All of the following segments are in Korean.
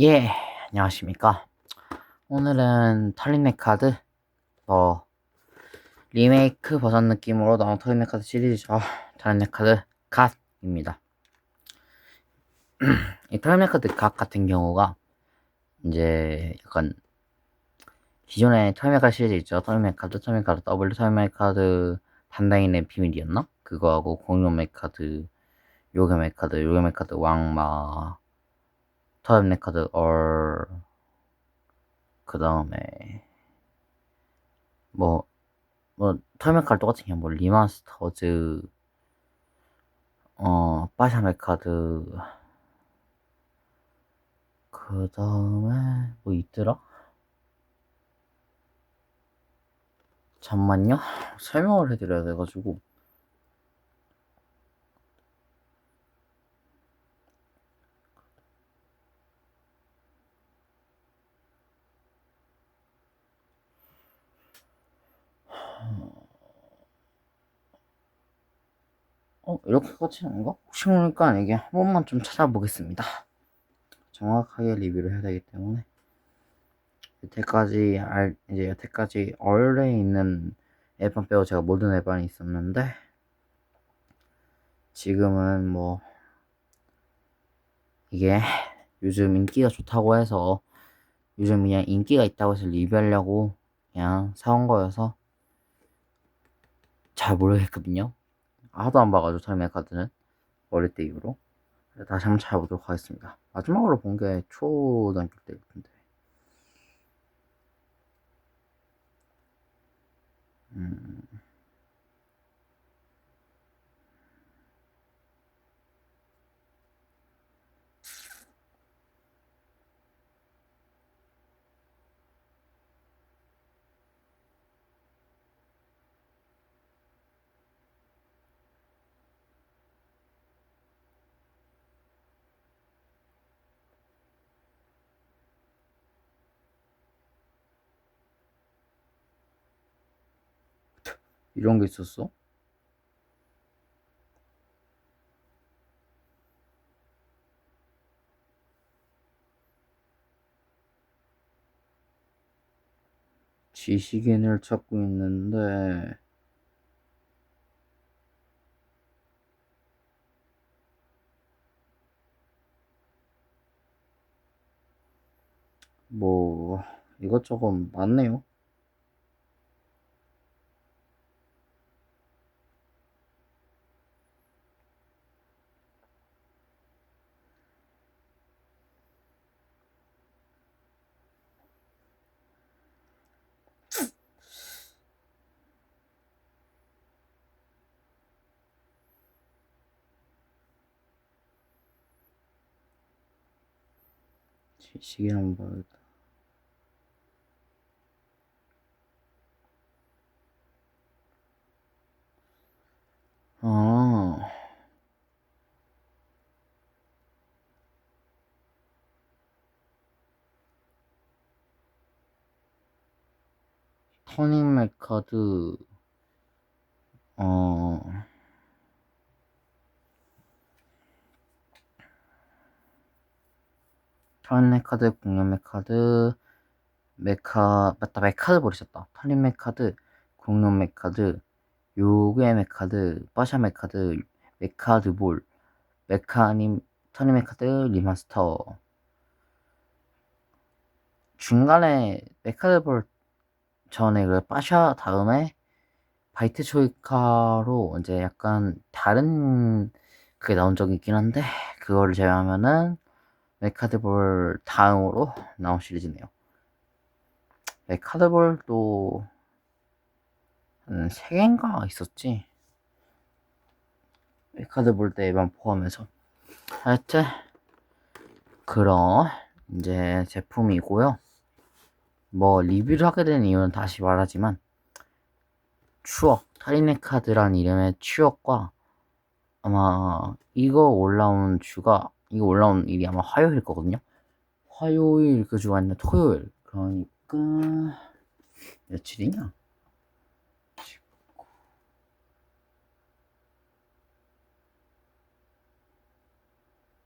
예, 안녕하십니까. 오늘은 털린넥 카드, 뭐, 리메이크 버전 느낌으로 나온 털린넥 카드 시리즈죠. 털린넥 카드 갓입니다. 이 털린넥 카드 갓 같은 경우가, 이제 약간, 기존의 털린넥 카드 시리즈 있죠. 털린넥 카드, 털린넥 카드, W 털린넥 카드, 단다인의 비밀이었나? 그거하고 공룡맥 카드, 요괴맥 카드, 요괴맥 카드, 왕마, 털린넥 카드, 얼, 그 다음에 뭐, 뭐, 털메칼 똑같은 게 뭐, 리마스터즈, 어, 빠샤메 카드, 그 다음에 뭐 있더라? 잠만요. 설명을 해드려야 돼가지고. 어, 이렇게 거? 혹시 모르니까 이게 한 번만 좀 찾아보겠습니다. 정확하게 리뷰를 해야 되기 때문에. 여태까지, 알, 이제 여태까지 얼에 있는 앱만 빼고 제가 모든 앱안이 있었는데, 지금은 뭐, 이게 요즘 인기가 좋다고 해서, 요즘 그냥 인기가 있다고 해서 리뷰하려고 그냥 사온 거여서, 잘 모르겠거든요. 하도 안 봐가지고 털메 카드는 어릴 때 이후로 다시 한번 찾아보도록 하겠습니다. 마지막으로 본 게 초등학교 때 같은데. 음. 이런 게 있었어? 지식인을 찾고 있는데 뭐 이것저것 많네요. 지식인 한번 봐야겠다. 아, 터닝 맥 카드, 어, 터닝맥 카드, 공룡맥 카드, 메카, 맞다, 메카드 버리셨다. 터닝맥 카드, 공룡맥 카드, 요괴 메카드, 빠샤 메카드, 메카드 볼, 메카님, 터니 메카드 리마스터. 중간에 메카드 볼 전에 그 빠샤 다음에 바이트 초이카로 이제 약간 다른 그게 나온 적이 있긴 한데 그거를 제외하면은 메카드볼 다음으로 나온 시리즈네요. 메카드볼도 한 3개인가 있었지. 카드 볼 때만 포함해서. 하여튼, 그런, 이제 제품이고요. 뭐, 리뷰를 하게 된 이유는 다시 말하지만, 추억, 타리네 카드란 이름의 추억과, 아마, 이거 올라온 주가, 이거 올라온 일이 아마 화요일 거거든요. 화요일 그 주가 있는 토요일. 그러니까, 며칠이냐?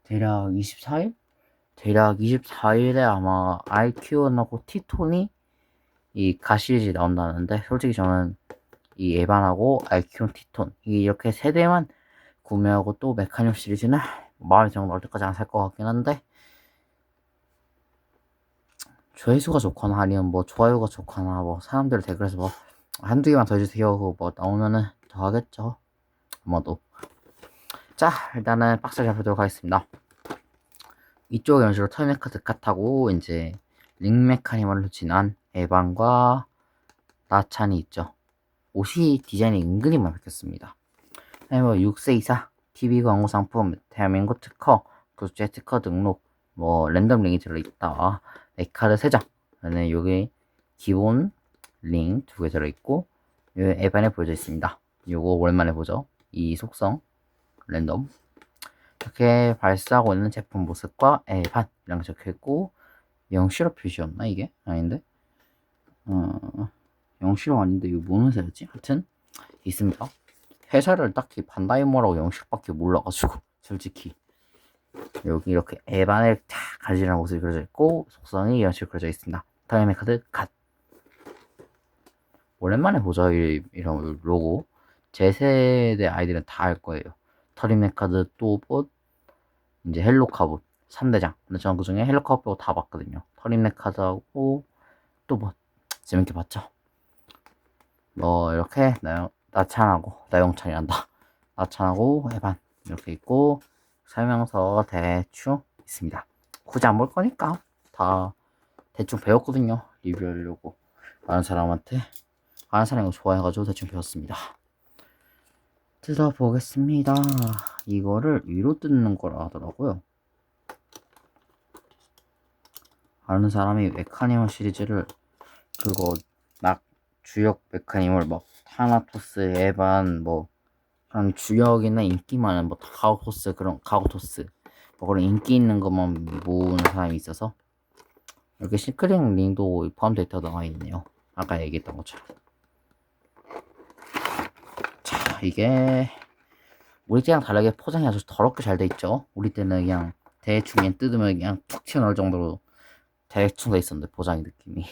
대략 24일? 대략 24일에 아마 RQ1하고 티톤이 이 가시리즈 나온다는데 솔직히 저는 이 에반하고 RQ1 티톤 이렇게 세 대만 구매하고 또 메카닉 시리즈는 마음이 정 나올 때까지 안 살 것 같긴 한데. 조회수가 좋거나 아니면 뭐 좋아요가 좋거나 뭐 사람들 댓글에서 뭐 한두 개만 더 해주세요. 뭐 나오면은 더 하겠죠. 아마도. 자 일단은 박스를 잡도록 하겠습니다. 이쪽 이런 식으로 털메카드 컷하고 이제 링메카니멀로 진한 에반과 나찬이 있죠. 옷이 디자인이 은근히 많이 바뀌었습니다. 뭐 6세24 TV 광고 상품 대한민국 특허 국제 특허 등록 뭐 랜덤 링이 들어있다 네 카드 3장 그다음에 여기 기본 링 두 개 들어있고 여기 에반에 보여져 있습니다 요거 오랜만에 보죠 이 속성 랜덤 이렇게 발사하고 있는 제품 모습과 에반 이랑 적혀있고 영시로 표시였나 이게? 아닌데? 어, 영시로 아닌데 이거 뭔 회사였지? 하여튼 있습니다 회사를 딱히 반다이모라고 영식밖에 몰라가지고 솔직히. 여기 이렇게 에반을 탁 가지라는 모습이 그려져 있고 속성이 식으로 그려져 있습니다. 다음에 카드 갓. 오랜만에 보죠 이, 이런 로고. 제 세대 아이들은 다 알 거예요. 터리메 카드 또봇 이제 헬로 카봇 3대장. 근데 저는 그 중에 헬로 카봇 빼고 다 봤거든요. 터리메 카드하고 또봇. 재밌게 봤죠? 뭐 이렇게 나요 나찬하고 나영찬이란다. 나찬하고 에반. 이렇게 있고 설명서 대충 있습니다. 굳이 안 볼 거니까 다 대충 배웠거든요 리뷰하려고. 아는 사람한테 아는 사람이 좋아해가지고 대충 배웠습니다. 뜯어보겠습니다. 이거를 위로 뜯는 거라 하더라고요. 아는 사람이 메카니멀 시리즈를 그거 막 주역 메카니멀 막 타나토스, 에반, 뭐 그런 주역이나 인기 많은 뭐 가오토스 그런 가오토스 뭐 그런 인기 있는 것만 모으는 사람이 있어서 이렇게 시크링 링도 포함되어 나와 있네요. 아까 얘기했던 것처럼. 자 이게 우리 때랑 다르게 포장이 아주 더럽게 잘 돼 있죠. 우리 때는 그냥 대충 그냥 뜯으면 그냥 툭 튀어나올 정도로 대충 돼 있었는데 포장이 느낌이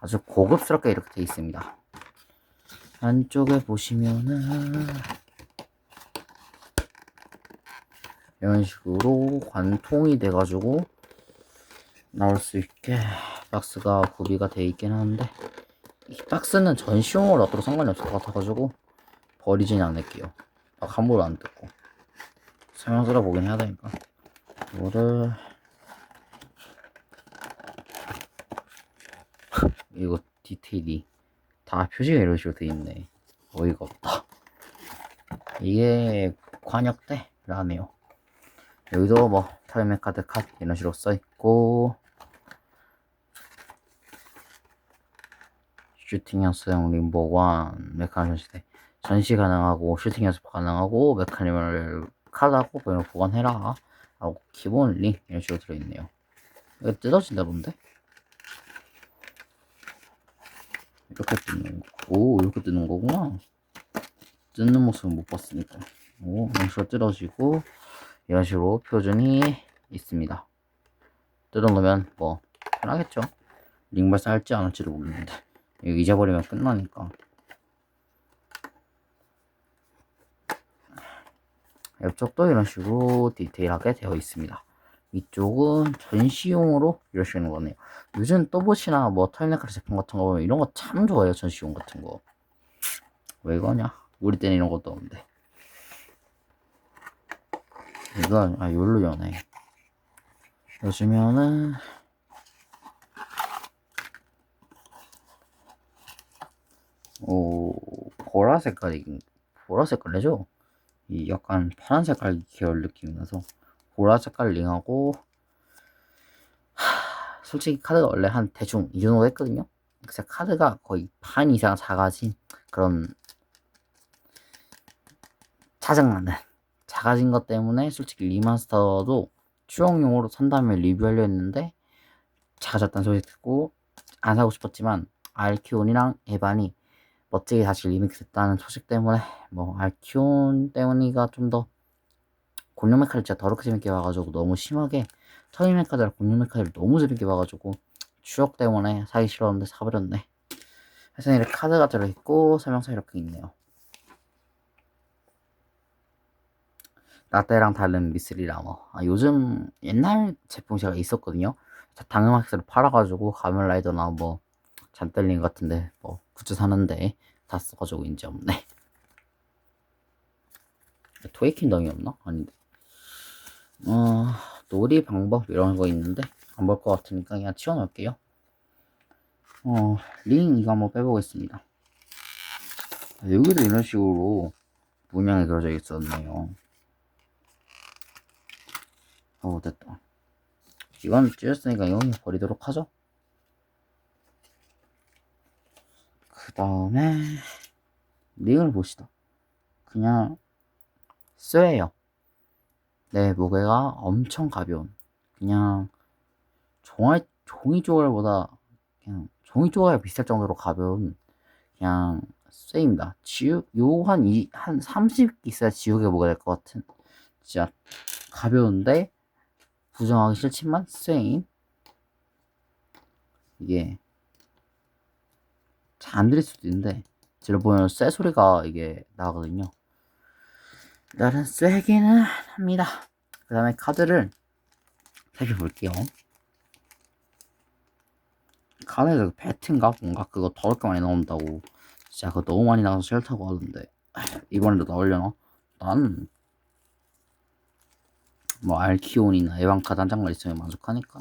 아주 고급스럽게 이렇게 돼 있습니다. 안쪽에 보시면은 이런 식으로 관통이 돼가지고 나올 수 있게 박스가 구비가 돼 있긴 한데 이 박스는 전시용으로 놔둬도 상관이 없을 것 같아가지고 버리진 않을게요. 막 함부로 안 뜯고. 설명서를 보긴 해야 되니까. 이거를 이거 디테일이 다 표시가 이런 식으로 돼 있네. 어이가 없다. 이게 관역대라네요. 여기도 뭐 타이밍 카드 컷 이런 식으로 써 있고 슈팅 연습용 림보관 메카니멀 시대. 전시 가능하고 슈팅 연습 가능하고 메카니멀 카드하고 뭐 보관해라. 하고 기본 링 이런 식으로 들어있네요. 이거 뜯어진다 본데 이렇게 뜯는 거. 오 이렇게 뜯는 거구나. 뜯는 모습은 못 봤으니까. 오 식으로 뜯어지고 이런 식으로 표준이 있습니다. 뜯어놓으면 뭐 편하겠죠? 링 발사 할지 안 할지도 모르는데. 이거 잊어버리면 끝나니까. 옆쪽도 이런 식으로 디테일하게 되어 있습니다 이쪽은 전시용으로 이러시는 거네요. 요즘 또봇이나 뭐 털네카르 제품 같은 거 보면 이런 거 참 좋아해요. 전시용 같은 거. 왜 이거냐? 우리 때는 이런 것도 없는데. 이건, 아, 요로 연해. 요즘에는, 오, 보라 색깔이, 보라 색깔이죠? 이 약간 파란 색깔 계열 느낌이 나서. 보라 색깔 링하고 하, 솔직히 카드가 원래 한 대충 이 정도 했거든요. 그래서 카드가 거의 반 이상 작아진 그런 짜증나는 작아진 것 때문에 솔직히 리마스터도 추억용으로 산다면 리뷰하려 했는데 작아졌다는 소리 듣고 안 사고 싶었지만 알키온이랑 에반이 멋지게 다시 리믹스 됐다는 소식 때문에 뭐 알키온 때문이가 좀더 곤룡 메카를 진짜 더럽게 재밌게 봐가지고 너무 심하게 터미 메 카드랑 공룡 메 카드를 너무 재밌게 봐가지고 추억 때문에 사기 싫었는데 사버렸네. 그래서 이렇게 카드가 들어있고 설명서 이렇게 있네요. 라떼랑 다른 미스리 라머. 아, 요즘 옛날 제품 제가 있었거든요. 당음악스를 팔아가지고 가면라이더나 뭐 잔떨림 같은데 뭐 굿즈 사는데 다 써가지고 이제 없네. 토이킹덤이 없나? 아닌데. 어, 놀이 방법 이런 거 있는데 안 볼 것 같으니까 그냥 치워놓을게요. 어, 링 이거 한번 빼보겠습니다. 아, 여기도 이런 식으로 문양이 그려져 있었네요. 어, 됐다. 이건 찢었으니까 이건 버리도록 하죠. 그 다음에 링을 봅시다. 그냥 쇠예요. 네, 무게가 엄청 가벼운. 그냥 종이 종이 쪼갈보다 그냥 종이 쪼갈 비쌀 정도로 가벼운 그냥 쇠입니다. 지우 요한 이 한 30 있어야 지우개 무게 될것 같은 진짜 가벼운데 부정하기 싫지만 쇠인 이게 잘 안 들릴 수도 있는데 들어보면 쇠 소리가 이게 나거든요. 나는 쇠기는 합니다. 그 다음에 카드를 살펴볼게요. 카드에서 그 배트인가 뭔가 그거 더럽게 많이 나온다고 진짜 그거 너무 많이 나와서 싫다고 하던데 이번에도 나오려나? 난 뭐 알키온이나 에반카드 한 장만 있으면 만족하니까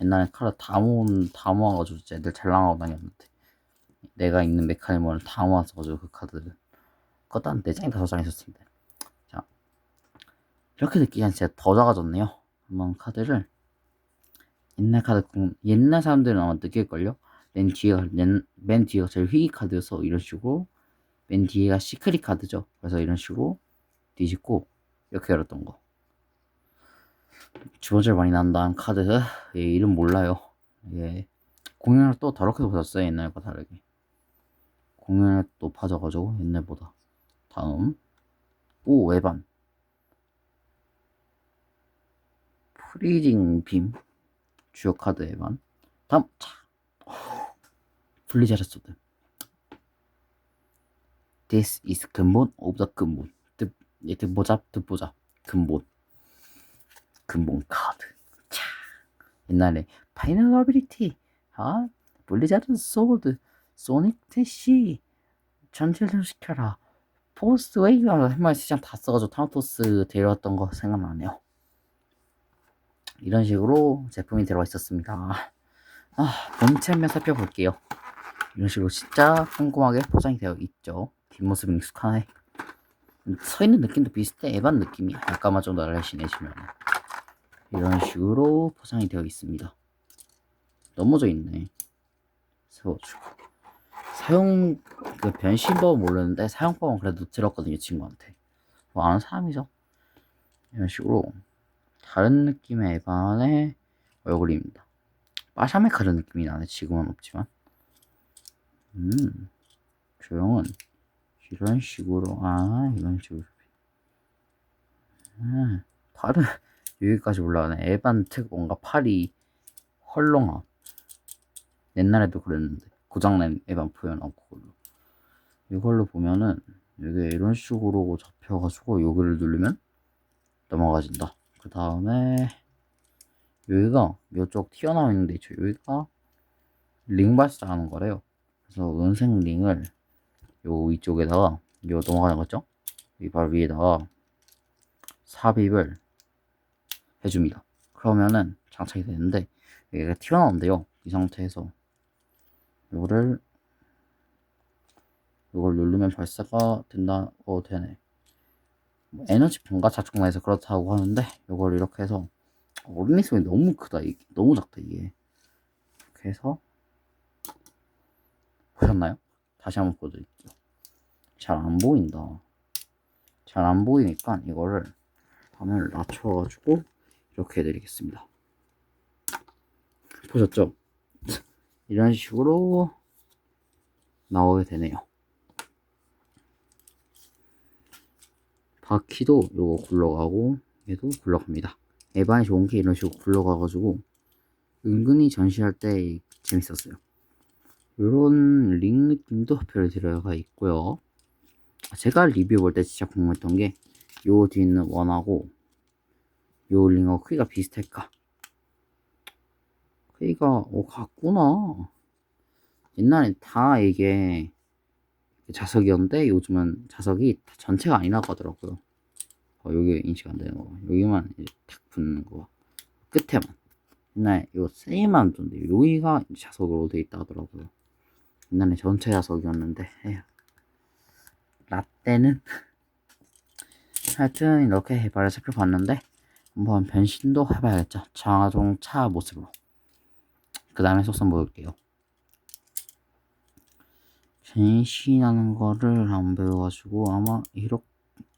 옛날에 카드 다 모은 다 모아가지고 진짜 애들 잘 나가고 다녔는데 내가 있는 메카니멀을 다 모았어가지고 그 카드를 그것도 한 4장이 5장 있었습니다 자 이렇게 느끼면 진짜 더 작아졌네요. 한번 카드를. 옛날 카드 공- 옛날 사람들은 아마 느낄걸요? 맨 뒤에가 맨, 맨 뒤에가 제일 희귀 카드여서 이런 식으로 맨 뒤에가 시크릿 카드죠? 그래서 이런 식으로 뒤집고 이렇게 열었던 거. 주어질 많이 난다는 카드 예, 이름 몰라요. 예. 공연을 또 더럽게 보셨어요? 옛날과 다르게. 공연이 높아져가지고 옛날보다. 다음. 오 외반 프리징 빔? 주요 카드 외반 다음 차. 블리자드 소드 This is 근본 오브 더 근본. 뜻, 예, 듣보자 듣보자. 근본. 근본 카드. 차. 옛날에 파이널 어빌리티 아 블리자드 소드 소닉 태시 전체를 시켜라. 포스트 웨이브 한말 시장 다 써가지고 타노토스 데려왔던 거 생각나네요 이런 식으로 제품이 들어가 있었습니다. 아 본체 한번 살펴볼게요. 이런 식으로 진짜 꼼꼼하게 포장이 되어 있죠. 뒷모습은 익숙하네. 서 있는 느낌도 비슷해. 에반 느낌이야 약간만 좀 날라시내시면 이런 식으로 포장이 되어 있습니다. 넘어져 있네. 세워주고. 사용 그 변신법은 모르는데 사용법은 그래도 들었거든요 친구한테. 뭐 아는 사람이죠. 이런 식으로 다른 느낌의 에반의 얼굴입니다. 빠샤메 카드 느낌이 나네. 지금은 없지만. 음 조형은 이런 식으로 아 이런 식으로. 아, 팔은 여기까지 올라가네. 에반 특 뭔가 팔이 헐렁하 옛날에도 그랬는데 고장난 에반 표현하고 그걸로. 이걸로 보면은 이게 이런 식으로 잡혀가지고 여기를 누르면 넘어가진다 그 다음에 여기가 이쪽 튀어나와 있는데 있죠. 여기가 링 발사하는 거래요. 그래서 은색 링을 요 위쪽에다가 요 넘어가는 거죠? 이 바로 위에다가 삽입을 해줍니다. 그러면은 장착이 되는데 여기가 튀어나온대요. 이 상태에서. 이거를 이걸 누르면 발사가 된다 어 되네. 뭐 에너지 분가 자축만해서 그렇다고 하는데 이걸 이렇게 해서 어린이 손이 너무 크다 이게 너무 작다 이게 이렇게 해서 보셨나요? 다시 한번 보여드릴게요 잘 안 보인다 잘 안 보이니까 이거를 화면을 낮춰가지고 이렇게 해드리겠습니다 보셨죠? 이런 식으로 나오게 되네요. 바퀴도 요거 굴러가고 얘도 굴러갑니다. 에반이 좋은 게 이런 식으로 굴러가가지고 은근히 전시할 때 재밌었어요. 이런 링 느낌도 별 들어가 있고요. 제가 리뷰 볼 때 진짜 궁금했던 게 요 뒤는 원하고 요 링하고 크기가 비슷할까? 크기가 오 같구나. 옛날에 다 이게 자석이었는데 요즘은 자석이 다 전체가 아니라고 하더라고요. 어, 여기 인식 안 되는 거. 여기만 이제 탁 붙는 거. 끝에만. 옛날에 요 세이만 던데 여기가 자석으로 돼 있다 하더라고요. 옛날에 전체 자석이었는데 에휴. 라떼는 하여튼 이렇게 해발을 살펴봤는데 한번 변신도 해봐야겠죠. 자동차 모습으로. 그 다음에 속성 보여볼게요. 변신하는 거를 안 배워가지고 아마 이렇게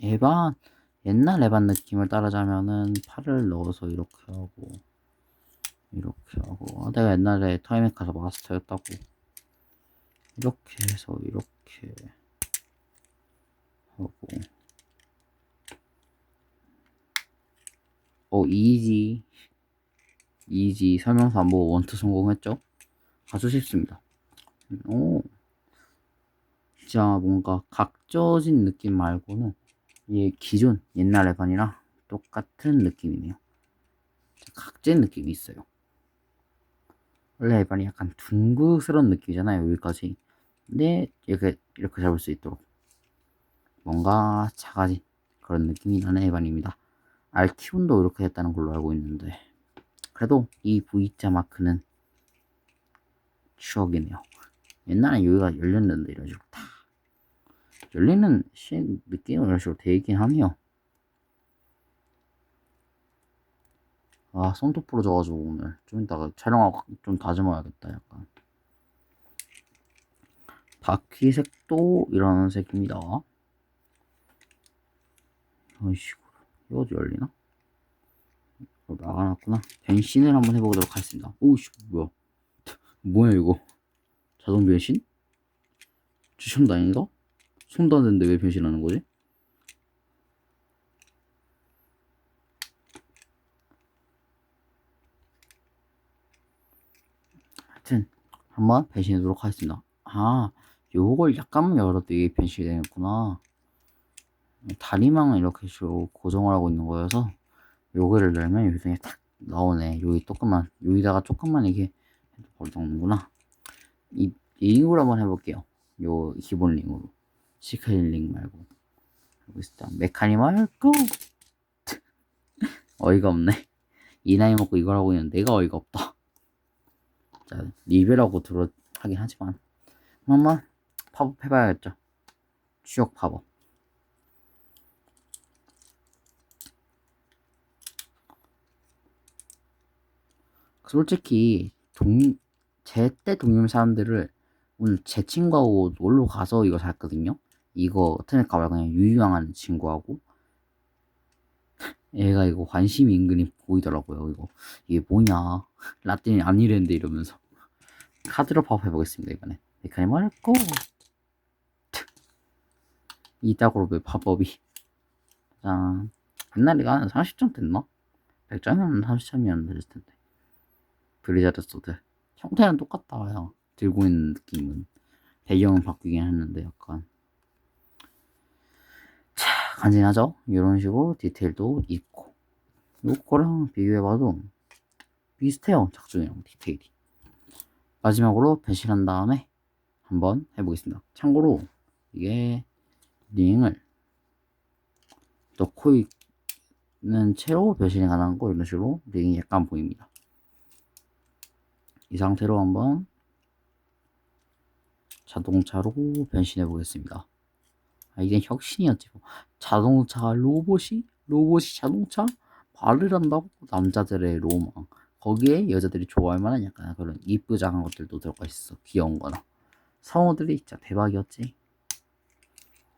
에반 옛날 에반 느낌을 따라자면은 팔을 넣어서 이렇게 하고 이렇게 하고. 아, 내가 옛날에 타이밍카서 마스터였다고. 이렇게 해서 이렇게 하고. 어 이지. 이지 설명서 안 보고 원투 성공했죠? 아주 쉽습니다. 오 진짜 뭔가 각져진 느낌 말고는 이 기존 옛날 에반이랑 똑같은 느낌이네요. 각진 느낌이 있어요. 원래 에반이 약간 둥그스러운 느낌이잖아요. 여기까지. 근데 이렇게 이렇게 잡을 수 있도록 뭔가 작아진 그런 느낌이 나는 에반입니다. 알키온도 이렇게 했다는 걸로 알고 있는데 그래도 이 V자 마크는 추억이네요. 옛날에 여기가 열렸는데 이런 식으로 다 열리는 시 느낌은 이런 식으로 되어 있긴 하네요. 아 손톱 부러져가지고 오늘 좀 이따가 촬영하고 좀 다듬어야겠다 약간 바퀴 색도 이런 색입니다. 식으로 이것도 열리나? 이거 막아놨구나. 변신을 한번 해보도록 하겠습니다. 오우씨 뭐야? 뭐야 이거? 자동 변신? 주션도 아닌가? 손도 안 되는데 왜 변신하는 거지? 하여튼 한번 변신해보도록 하겠습니다. 아 요걸 약간만 열어도 이게 변신이 되겠구나. 다리망은 이렇게 식으로 고정을 하고 있는 거여서 요거를 열면 여기 중에 탁 나오네. 여기 조금만 여기다가 조금만 이게 바로 나오는구나. 이 링으로 한번 해볼게요. 요 기본 링으로 시크릿 링 말고 하고 있다. 메카니멀 고 어이가 없네. 이 나이 먹고 이걸 하고 있는 내가 어이가 없다. 자 리뷰라고 들어 하긴 하지만 한번 팝업 해봐야겠죠. 추억 팝업. 솔직히 동, 제 때 동료 사람들을 오늘 제 친구하고 놀러 가서 이거 샀거든요. 이거 트넷 가발 그냥 유유왕하는 친구하고. 얘가 이거 관심이 은근히 보이더라고요. 이거. 이게 뭐냐. 라틴이 안 이랬는데 이러면서. 카드로 팝 해보겠습니다 이번에. 메카니 말고 이따구로 왜 팝업이. 짠. 옛날에 한 30점 됐나? 100점이면 30점이었는데 됐을 텐데. 블리자드 소드. 형태는 똑같다 요 들고 있는 느낌은. 배경은 바뀌긴 했는데 약간. 자 간지나죠? 이런 식으로 디테일도 있고 요거랑 비교해봐도 비슷해요 작중이랑 디테일이 마지막으로 변신한 다음에 한번 해보겠습니다 참고로 이게 링을 넣고 있는 채로 가능한 거 이런 식으로 링이 약간 보입니다 이 상태로 한번 자동차로 변신해 보겠습니다. 아, 이게 혁신이었지. 뭐. 자동차 로봇이 로봇이 자동차 말을 한다고 남자들의 로망. 거기에 여자들이 좋아할 만한 약간 그런 이쁘장한 것들도 들어가 있어. 귀여운 거나. 성우들이 진짜 대박이었지.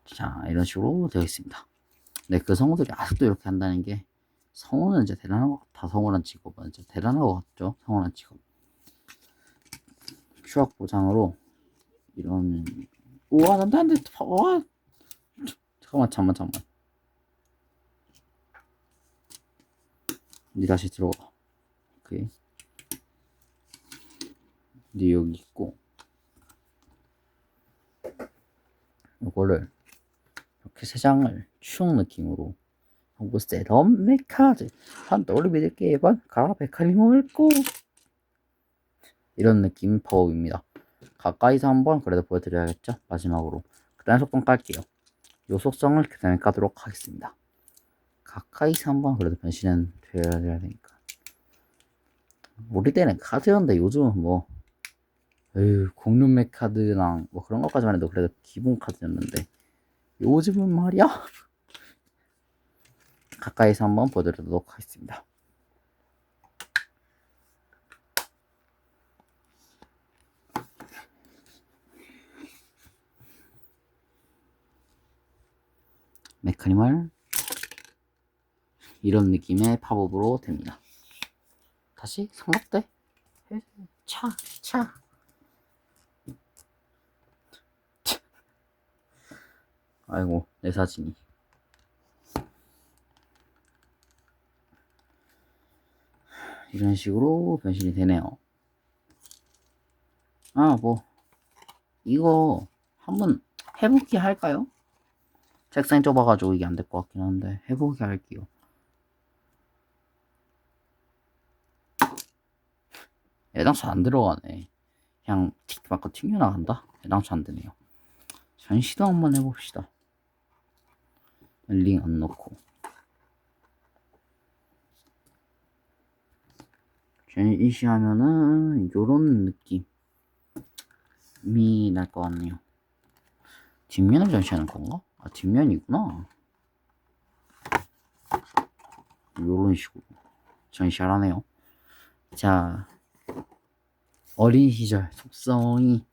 자, 이런 식으로 되어 있습니다. 네, 그 성우들이 아직도 이렇게 한다는 게 성우는 이제 대단한 것 같아. 성우란 직업은 진짜 대단한 것 같죠. 성우란 직업. 추억 보장으로 이런 우와 안돼 와 잠깐만 잠만 잠만 니 다시 들어가. 오케이. 니 여기 있고. 요거를 이렇게 세 장을 추억 느낌으로 하고 셋업 메카드 한 떠올리 믿을게 반 가라 베카리 먹고 이런 느낌 파워입니다. 가까이서 한번 그래도 보여드려야겠죠? 마지막으로 그 다음에 속성 깔게요. 요 속성을 그 다음에 까도록 하겠습니다. 가까이서 한번 그래도 변신은 되어야 되니까 우리 때는 카드였는데 요즘은 뭐 에휴 공룡맥 카드랑 뭐 그런 것까지만 해도 그래도 기본 카드였는데 요즘은 말이야 가까이서 한번 보여드리도록 하겠습니다. 메카니멀 이런 느낌의 팝업으로 됩니다. 다시 삼각대 차, 차. 아이고, 내 사진이. 이런 식으로 변신이 되네요. 아, 뭐, 이거 한번 해보기 할까요? 책상이 좁아가지고 이게 안 될 것 같긴 한데, 해보기 할게요. 애당초 안 들어가네. 그냥 틱 맞고 튕겨나간다? 애당초 안 되네요. 전 시도 한번 해봅시다. 링 안 넣고. 전시 하면은 요런 느낌이 날 것 같네요. 뒷면을 전시하는 건가? 아, 뒷면이구나. 요런 식으로 전시하라네요. 자, 어린 시절 속성이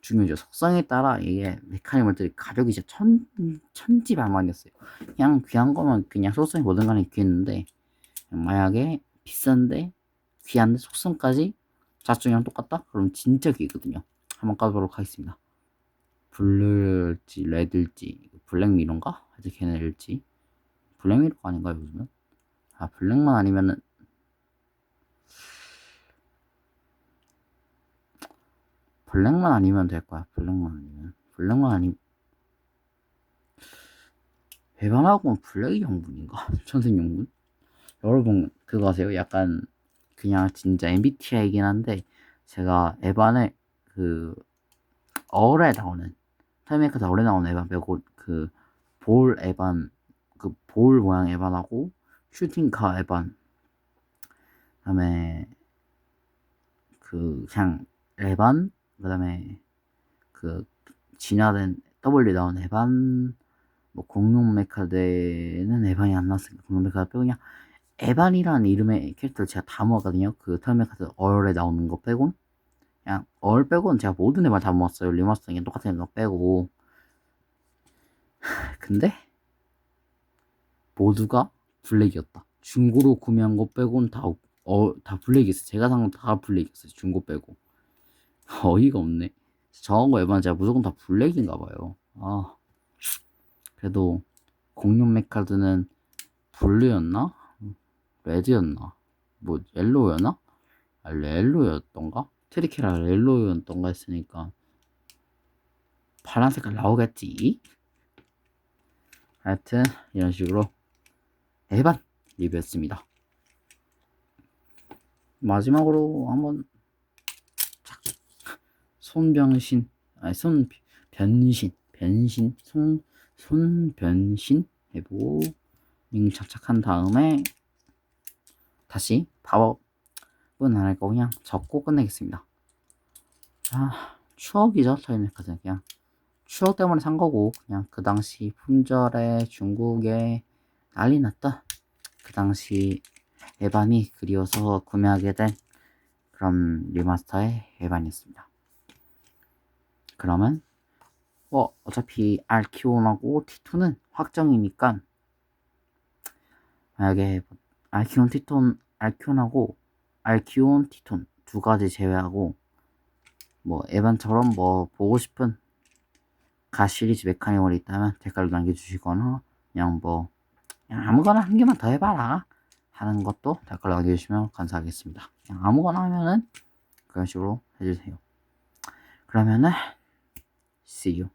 중요하죠. 속성에 따라 이게 메카니멀들이 가격이 진짜 천, 천지발만이었어요. 그냥 귀한 거면 그냥 속성이 뭐든 간에 귀했는데, 만약에 비싼데, 귀한데 속성까지 자중이랑 똑같다? 그럼 진짜 귀거든요. 한번 까보도록 하겠습니다. 블루일지, 레드일지, 블랙미러인가? 아직 걔네일지. 블랙미러가 아닌가요, 요즘은? 아, 블랙만 아니면은, 블랙만 아니면 될 거야. 블랙만 아니면. 블랙만 아니면. 배반하고 블랙 영분인가? 천생 영분? 여러분, 그거 아세요? 약간, 그냥 진짜 MBTI이긴 한데, 제가 에반을, 그, 어울에 나오는, 타이메이커에서 어울에 나오는 에반 빼고, 그, 볼 에반, 그, 볼 모양 에반하고, 슈팅카 에반, 그 다음에, 그, 그냥, 에반, 그 다음에 그 진화된 W 나온 에반 뭐 공룡 메카드는 에반이 안 나왔으니까 공룡 메카드 빼고 그냥 에반이라는 이름의 캐릭터를 제가 다 모았거든요. 그 메카드 얼에 나오는 거 빼곤 그냥 얼 빼고는 제가 모든 에반 다 모았어요 리마스터 그냥 똑같은 거 빼고 근데 모두가 블랙이었다 중고로 구매한 거 빼곤 다, 어, 다 블랙이었어요 제가 산 건 다 블랙이었어요 중고 빼고 어이가 없네. 저런 거 에반 제가 무조건 다 블랙인가 봐요. 아. 그래도 공룡 메카드는 블루였나? 레드였나? 뭐 옐로우였나? 아, 옐로우였던가? 트리케라 옐로우였던가 했으니까 파란 색깔 나오겠지? 하여튼 이런 식으로 에반 리뷰했습니다. 마지막으로 한번 손병신 아니 손 변신 변신 손 손변신 해보고 링 착착한 다음에 다시 밥업 은 안 할거 그냥 적고 끝내겠습니다. 아 추억이죠 저희네까지 그냥 추억 때문에 산 거고 그냥 그 당시 품절에 중국에 난리 났다. 그 당시 에반이 그리워서 구매하게 된 그런 리마스터의 에반이었습니다. 그러면 뭐 어차피 알키온하고 T2는 확정이니까 만약에 알키온 티톤 알키온하고 알키온 티톤 두 가지 제외하고 뭐 에반처럼 뭐 보고 싶은 가 시리즈 메카니멀이 있다면 댓글로 남겨주시거나 그냥 뭐 그냥 아무거나 한 개만 더 해봐라 하는 것도 댓글 남겨주시면 감사하겠습니다. 그냥 아무거나 하면은 그런 식으로 해주세요. 그러면은 see you.